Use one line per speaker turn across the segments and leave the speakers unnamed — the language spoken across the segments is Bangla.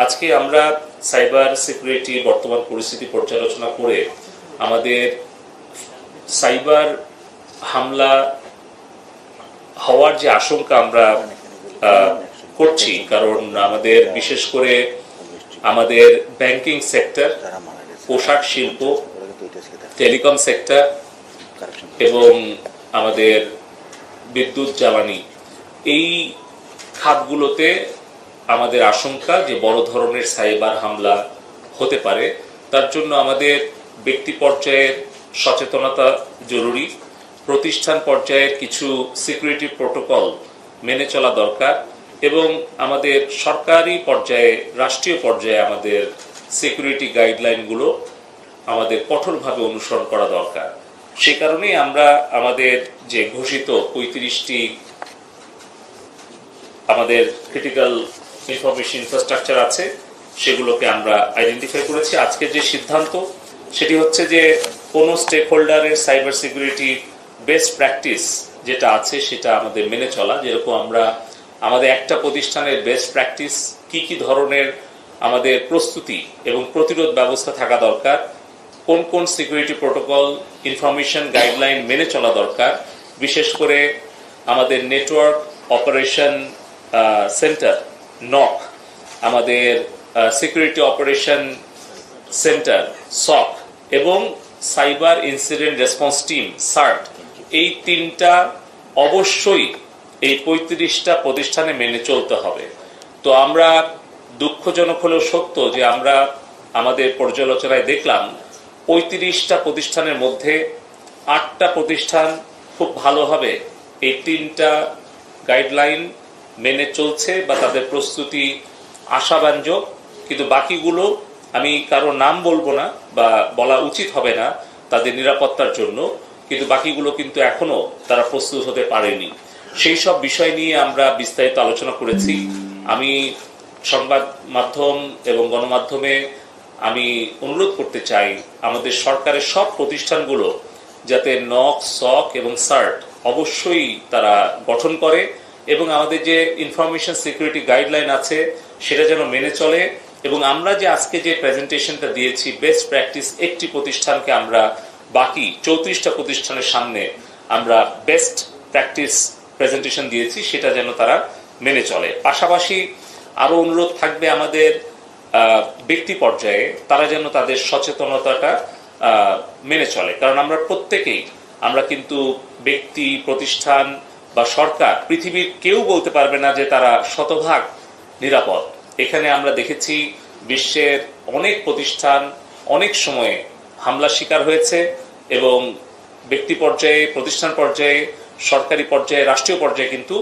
আজকে আমরা সাইবার সিকিউরিটি বর্তমান পরিস্থিতি পর্যালোচনা করে আমাদের সাইবার হামলা হওয়ার যে আশঙ্কা আমরা করছি, কারণ আমাদের বিশেষ করে আমাদের ব্যাংকিং সেক্টর পোশাক শিল্প টেলিকম সেক্টর এবং আমাদের বিদ্যুৎ জ্বালানি, এই খাতগুলোতে আমাদের আশঙ্কা যে বড় ধরনের সাইবার হামলা হতে পারে, তার জন্য আমাদের ব্যক্তি পর্যায়ের সচেতনতা জরুরি, প্রতিষ্ঠান পর্যায়ের কিছু সিকিউরিটি প্রোটোকল মেনে চলা দরকার, এবং আমাদের সরকারি পর্যায়ে, রাষ্ট্রীয় পর্যায়ে আমাদের সিকিউরিটি গাইডলাইনগুলো আমাদের কঠোরভাবে অনুসরণ করা দরকার। সে কারণেই আমরা আমাদের যে ঘোষিত পঁয়ত্রিশটি আমাদের ক্রিটিক্যাল ইনফরমেশন ইনফ্রাস্ট্রাকচার আছে, সেগুলোকে আমরা আইডেন্টিফাই করেছি। আজকের যে সিদ্ধান্ত, সেটি হচ্ছে যে কোনো স্টেক হোল্ডারের সাইবার সিকিউরিটি বেস্ট প্র্যাকটিস যেটা আছে, সেটা আমাদের মেনে চলা। যেরকম আমরা আমাদের একটা প্রতিষ্ঠানের বেস্ট প্র্যাকটিস কি কি ধরনের আমাদের প্রস্তুতি এবং প্রতিরোধ ব্যবস্থা থাকা দরকার, কোন কোন সিকিউরিটি প্রোটোকল ইনফরমেশন গাইডলাইন মেনে চলা দরকার, বিশেষ করে আমাদের নেটওয়ার্ক অপারেশন সেন্টার নক আমাদের সিকিউরিটি অপারেশন সেন্টার সক এবং cyber incident response team CERT এই তিনটা অবশ্যই এই পঁয়ত্রিশটা প্রতিষ্ঠানে মেনে চলতে হবে। তো আমরা দুঃখজনক হলেও সত্য যে আমরা আমাদের পর্যালোচনায় দেখলাম, পঁয়ত্রিশটা প্রতিষ্ঠানের মধ্যে আটটা প্রতিষ্ঠান খুব ভালোভাবে এই তিনটা গাইডলাইন মেনে চলছে বা তাদের প্রস্তুতি আশাব্যঞ্জক কিন্তু বাকিগুলো আমি কারও নাম বলব না বা বলা উচিত হবে না তাদের নিরাপত্তার জন্য, কিন্তু বাকিগুলো কিন্তু এখনও তারা প্রস্তুত হতে পারেনি। সেই সব বিষয় নিয়ে আমরা বিস্তারিত আলোচনা করেছি। আমি সংবাদ মাধ্যম এবং গণমাধ্যমে আমি অনুরোধ করতে চাই, আমাদের সরকারের সব প্রতিষ্ঠানগুলো যাতে নক সক এবং সার্ট অবশ্যই তারা গঠন করে। এবং আমাদের যে ইনফরমেশন সিকিউরিটি গাইডলাইন আছে, সেটা যেন মেনে চলে। এবং আমরা যে আজকে যে প্রেজেন্টেশনটা দিয়েছি বেস্ট প্র্যাকটিস একটি প্রতিষ্ঠানকে আমরা বাকি চৌত্রিশটা প্রতিষ্ঠানের সামনে আমরা বেস্ট প্র্যাকটিস প্রেজেন্টেশন দিয়েছি, সেটা যেন তারা মেনে চলে। পাশাপাশি আরও অনুরোধ থাকবে আমাদের ব্যক্তি পর্যায়ে, তারা যেন তাদের সচেতনতাটা মেনে চলে। কারণ আমরা প্রত্যেকেই, আমরা কিন্তু ব্যক্তি, প্রতিষ্ঠান বা সরকার, পৃথিবীর কেউ বলতে পারবে না যে তারা শতভাগ নিরাপদ। এখানে আমরা দেখেছি বিশ্বের অনেক প্রতিষ্ঠান অনেক সময়ে হামলার শিকার হয়েছে এবং ব্যক্তি পর্যায়ে, প্রতিষ্ঠান পর্যায়ে, সরকারি পর্যায়ে, রাষ্ট্রীয় পর্যায়ে কিন্তু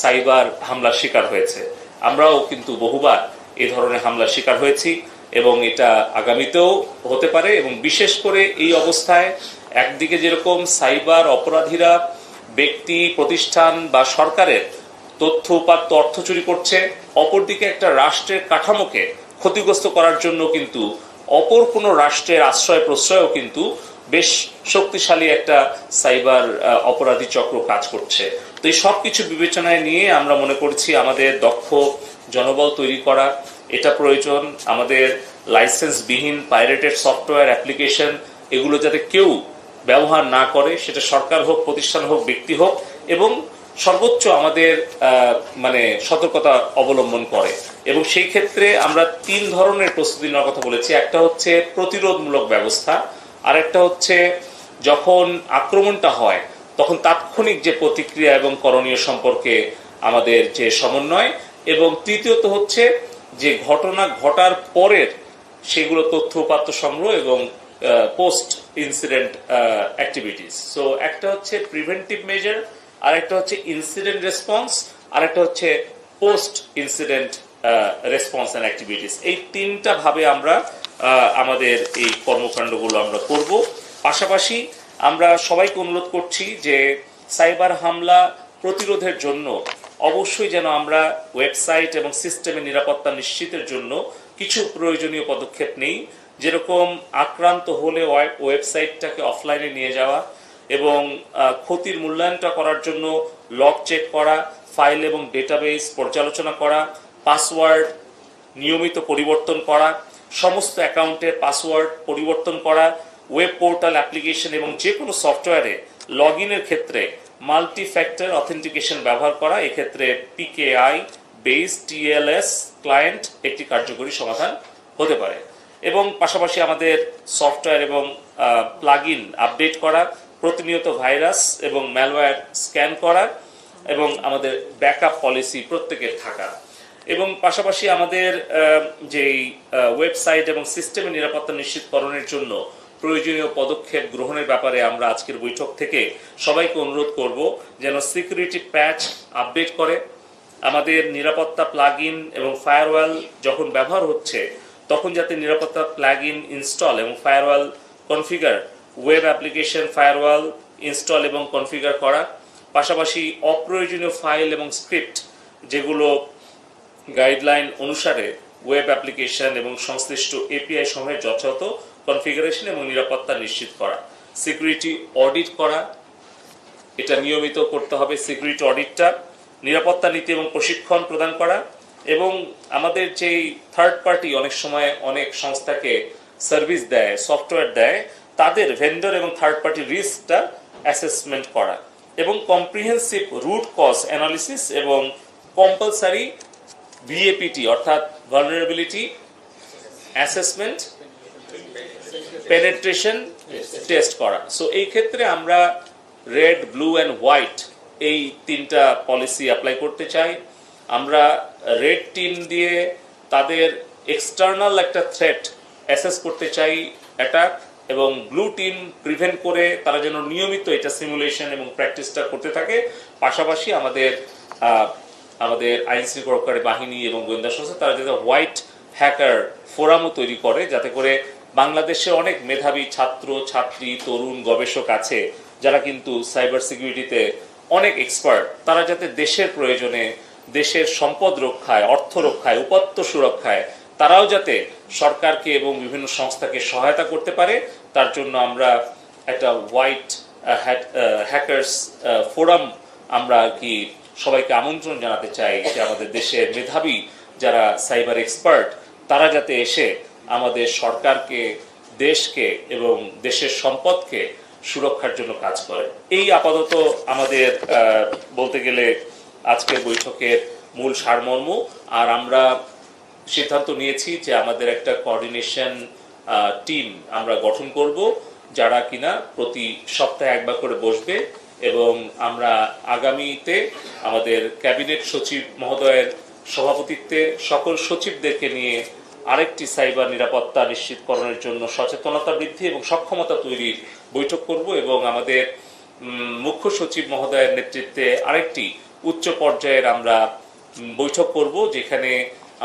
সাইবার হামলার শিকার হয়েছে। আমরাও কিন্তু বহুবার এ ধরনের হামলার শিকার হয়েছি এবং এটা আগামীতেও হতে পারে এবং বিশেষ করে এই অবস্থায় একদিকে যেরকম সাইবার অপরাধীরা ব্যক্তি, প্রতিষ্ঠান বা সরকারের তথ্য, উপাত্ত অর্থ চুরি করছে, অপরদিকে একটা রাষ্ট্রের কাঠামোকে ক্ষতিগ্রস্ত করার জন্য কিন্তু অপর কোনো রাষ্ট্রের আশ্রয় প্রশ্রয়ও কিন্তু বেশ শক্তিশালী একটা সাইবার অপরাধী চক্র কাজ করছে। তো এই সব কিছু বিবেচনায় নিয়ে আমরা মনে করছি আমাদের দক্ষ জনবল তৈরি করা, এটা প্রয়োজন। আমাদের লাইসেন্সবিহীন পাইরেটেড সফটওয়্যার অ্যাপ্লিকেশন, এগুলো যাতে কেউ ব্যবহার না করে, সেটা সরকার হোক, প্রতিষ্ঠান হোক, ব্যক্তি হোক, এবং সর্বোচ্চ আমাদের মানে সতর্কতা অবলম্বন করে। এবং সেই ক্ষেত্রে আমরা তিন ধরনের প্রস্তুতি নেওয়ার কথা বলেছি। একটা হচ্ছে প্রতিরোধমূলক ব্যবস্থা আর একটা হচ্ছে যখন আক্রমণটা হয়, তখন তাৎক্ষণিক যে প্রতিক্রিয়া এবং করণীয় সম্পর্কে আমাদের যে সমন্বয়, এবং তৃতীয়ত হচ্ছে যে ঘটনা ঘটার পরের সেগুলো তথ্য উপাত্ত সংগ্রহ এবং পোস্ট ইনসিডেন্ট অ্যাক্টিভিটিস সো একটা হচ্ছে প্রিভেন্টিভ মেজার আর একটা হচ্ছে ইনসিডেন্ট রেসপন্স আর একটা হচ্ছে post incident response and activities এই তিনটা ভাবে আমরা আমাদের এই কর্মকাণ্ডগুলো আমরা করব। পাশাপাশি আমরা সবাইকে অনুরোধ করছি যে সাইবার হামলা প্রতিরোধের জন্য অবশ্যই যেন আমরা ওয়েবসাইট এবং সিস্টেমের নিরাপত্তা নিশ্চিতের জন্য কিছু প্রয়োজনীয় পদক্ষেপ নেই। যেরকম আক্রান্ত হলে ওয়ে- ওয়েবসাইটটাকে অফলাইনে নিয়ে যাওয়া এবং ক্ষতির মূল্যায়নটা করার জন্য লগ চেক করা ফাইল এবং ডেটাবেস পর্যালোচনা করা পাসওয়ার্ড নিয়মিত পরিবর্তন করা, সমস্ত অ্যাকাউন্টের পাসওয়ার্ড পরিবর্তন করা ওয়েব পোর্টাল অ্যাপ্লিকেশন এবং যে কোনো সফটওয়্যারে লগ ইনের ক্ষেত্রে মাল্টি ফ্যাক্টর অথেন্টিকেশন ব্যবহার করা, এক্ষেত্রে পিকেআই বেস টিএলএস ক্লায়েন্ট একটি কার্যকরী সমাধান হতে পারে। এবং পাশাপাশি আমাদের সফটওয়্যার এবং প্লাগ আপডেট করা, প্রতিনিয়ত ভাইরাস এবং ম্যালওয়্যার স্ক্যান করা এবং আমাদের ব্যাকআপ পলিসি প্রত্যেকের থাকা। এবং পাশাপাশি আমাদের যেই ওয়েবসাইট এবং সিস্টেমের নিরাপত্তা নিশ্চিতকরণের জন্য প্রয়োজনীয় পদক্ষেপ গ্রহণের ব্যাপারে আমরা আজকের বৈঠক থেকে সবাইকে অনুরোধ করব যেন সিকিউরিটি প্যাচ আপডেট করে। আমাদের নিরাপত্তা প্লাগ এবং ফায়ারওয়াল যখন ব্যবহার হচ্ছে তখন যাতে নিরাপত্তা প্লাগ ইন ইনস্টল এবং firewall configure web application firewall install এবং কনফিগার করা, পাশাপাশি অপ্রয়োজনীয় ফাইল এবং স্ক্রিপ্ট যেগুলো গাইডলাইন অনুসারে ওয়েব অ্যাপ্লিকেশন এবং সংশ্লিষ্ট এপিআই সময়ের যথাযথ কনফিগারেশন এবং নিরাপত্তা নিশ্চিত করা। সিকিউরিটি অডিট করা, এটা নিয়মিত করতে হবে। সিকিউরিটি অডিটটা নিরাপত্তা নীতি এবং প্রশিক্ষণ প্রদান করা এবং আমাদের যেই থার্ড পার্টি অনেক সময় অনেক সংস্থাকে সার্ভিস দেয় সফটওয়্যার দেয়, তাদের ভেন্ডর এবং থার্ড পার্টি রিস্কটা অ্যাসেসমেন্ট করা এবং কম্প্রিহেন্সিভ রুট কজ অ্যানালিসিস এবং কম্পালসারি ভিএপিটি অর্থাৎ ভালনারেবিলিটি অ্যাসেসমেন্ট পেনেট্রেশন টেস্ট করা। সো এই ক্ষেত্রে আমরা রেড ব্লু অ্যান্ড হোয়াইট এই তিনটা পলিসি অ্যাপ্লাই করতে চাই। আমরা রেড টিম দিয়ে তাদের এক্সটার্নাল একটা থ্রেট অ্যাসেস করতে চাই অ্যাটাক এবং ব্লু টিম প্রিভেন্ট করে তারা যেন নিয়মিত এটা সিমুলেশন এবং প্র্যাকটিসটা করতে থাকে। পাশাপাশি আমাদের আমাদের আইন শৃঙ্খলাকারী বাহিনী এবং গোয়েন্দা সংস্থা, তারা যাতে হোয়াইট হ্যাকার ফোরামও তৈরি করে, যাতে করে বাংলাদেশে অনেক মেধাবী ছাত্র, ছাত্রী, তরুণ, গবেষক আছে, যারা কিন্তু সাইবার সিকিউরিটিতে অনেক এক্সপার্ট তারা যাতে দেশের প্রয়োজনে দেশের সম্পদ রক্ষায়, অর্থ রক্ষায়, উপাত্ত সুরক্ষায়, তারাও যাতে সরকারকে এবং বিভিন্ন সংস্থাকে সহায়তা করতে পারে, তার জন্য আমরা একটা হোয়াইট হ্যাকার্স ফোরাম আমরা কি সবাইকে আমন্ত্রণ জানাতে চাই যে আমাদের দেশের মেধাবী যারা সাইবার এক্সপার্ট তারা যাতে এসে আমাদের সরকারকে, দেশকে এবং দেশের সম্পদকে সুরক্ষার জন্য কাজ করে। এই আপাতত আমাদের বলতে গেলে আজকের বৈঠকের মূল সারমর্ম, আর আমরা সিদ্ধান্ত নিয়েছি যে আমাদের একটা কোঅর্ডিনেশন টিম আমরা গঠন করব, যারা কিনা প্রতি সপ্তাহে একবার করে বসবে এবং আমরা আগামীতে আমাদের ক্যাবিনেট সচিব মহোদয়ের সভাপতিত্বে সকল সচিবদেরকে নিয়ে আরেকটি সাইবার নিরাপত্তা নিশ্চিতকরণের জন্য সচেতনতা বৃদ্ধি এবং সক্ষমতা তৈরির বৈঠক করব এবং আমাদের মুখ্য সচিব মহোদয়ের নেতৃত্বে আরেকটি উচ্চ পর্যায়ের আমরা বৈঠক করব, যেখানে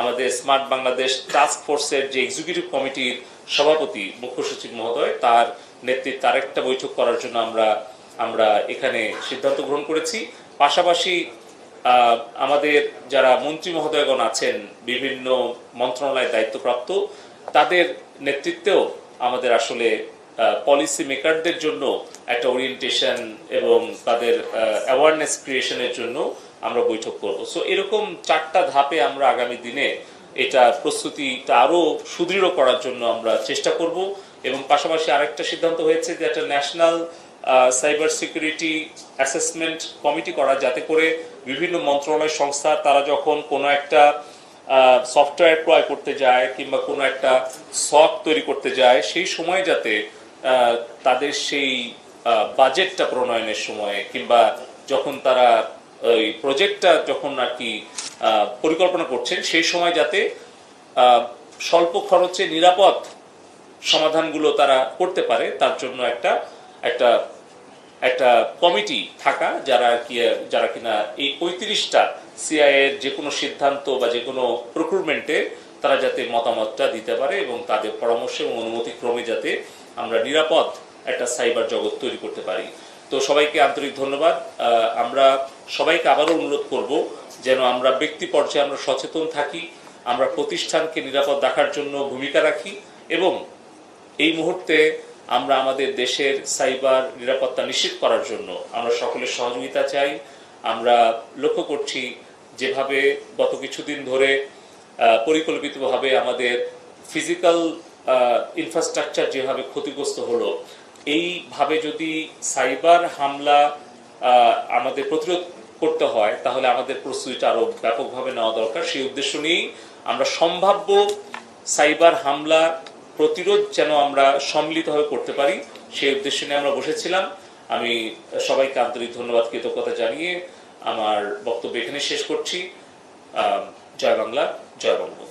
আমাদের স্মার্ট বাংলাদেশ টাস্ক ফোর্সের যে এক্সিকিউটিভ কমিটির সভাপতি মুখ্য সচিব মহোদয়, তার নেতৃত্বে আরেকটা বৈঠক করার জন্য আমরা আমরা এখানে সিদ্ধান্ত গ্রহণ করেছি। পাশাপাশি আমাদের যারা মন্ত্রী মহোদয়গণ আছেন, বিভিন্ন মন্ত্রণালয়ের দায়িত্বপ্রাপ্ত, তাদের নেতৃত্বেও আমাদের আসলে পলিসি মেকারদের জন্য একটা ওরিয়েন্টেশন এবং তাদের অ্যাওয়ারনেস ক্রিয়েশনের জন্য আমরা বৈঠক করব। সো এরকম চারটা ধাপে আমরা আগামী দিনে এটা প্রস্তুতিটা আরও সুদৃঢ় করার জন্য আমরা চেষ্টা করব। এবং পাশাপাশি আরেকটা সিদ্ধান্ত হয়েছে যে একটা national cyber security assessment committee করা, যাতে করে বিভিন্ন মন্ত্রণালয় সংস্থা তারা যখন কোনো একটা সফটওয়্যার ক্রয় করতে যায় কিংবা কোনো একটা সফট তৈরি করতে যায়, সেই সময় যাতে তাদের সেই বাজেটটা প্রণয়নের সময় কিংবা যখন তারা ওই প্রজেক্টটা যখন আর কি পরিকল্পনা করছেন, সেই সময় যাতে স্বল্প খরচে নিরাপদ সমাধানগুলো তারা করতে পারে, তার জন্য একটা একটা একটা কমিটি থাকা যারা কি, যারা কিনা এই পঁয়ত্রিশটা সিআই এর যে কোনো সিদ্ধান্ত বা যে কোনো প্রক্রুটমেন্টে তারা যাতে মতামতটা দিতে পারে এবং তাদের পরামর্শ এবং অনুমতি ক্রমে যাতে আমরা নিরাপদ একটা সাইবার জগৎ তৈরি করতে পারি। তো সবাইকে আন্তরিক ধন্যবাদ। আমরা সবাইকে আবারও অনুরোধ করব যেন আমরা ব্যক্তি পর্যায়ে আমরা সচেতন থাকি, আমরা প্রতিষ্ঠানকে নিরাপদ রাখার জন্য ভূমিকা রাখি এবং এই মুহূর্তে আমরা আমাদের দেশের সাইবার নিরাপত্তা নিশ্চিত করার জন্য আমরা সকলের সহযোগিতা চাই। আমরা লক্ষ্য করছি যেভাবে গত কিছুদিন ধরে পরিকল্পিতভাবে আমাদের ফিজিক্যাল ইনফ্রাস্ট্রাকচার যেভাবে ক্ষতিগ্রস্ত হলো, এইভাবে যদি সাইবার হামলা আমাদের প্রতিরোধ করতে হয়, তাহলে আমাদের প্রস্তুতিটা আরও ব্যাপকভাবে নেওয়া দরকার। সেই উদ্দেশ্য নিয়েই আমরা সম্ভাব্য সাইবার হামলা প্রতিরোধ যেন আমরা সম্মিলিতভাবে করতে পারি, সেই উদ্দেশ্য নিয়ে আমরা বসেছিলাম। আমি সবাইকে আন্তরিক ধন্যবাদ, কৃতজ্ঞতা জানিয়ে আমার বক্তব্য এখানে শেষ করছি। জয় বাংলা। জয় বঙ্গবন্ধু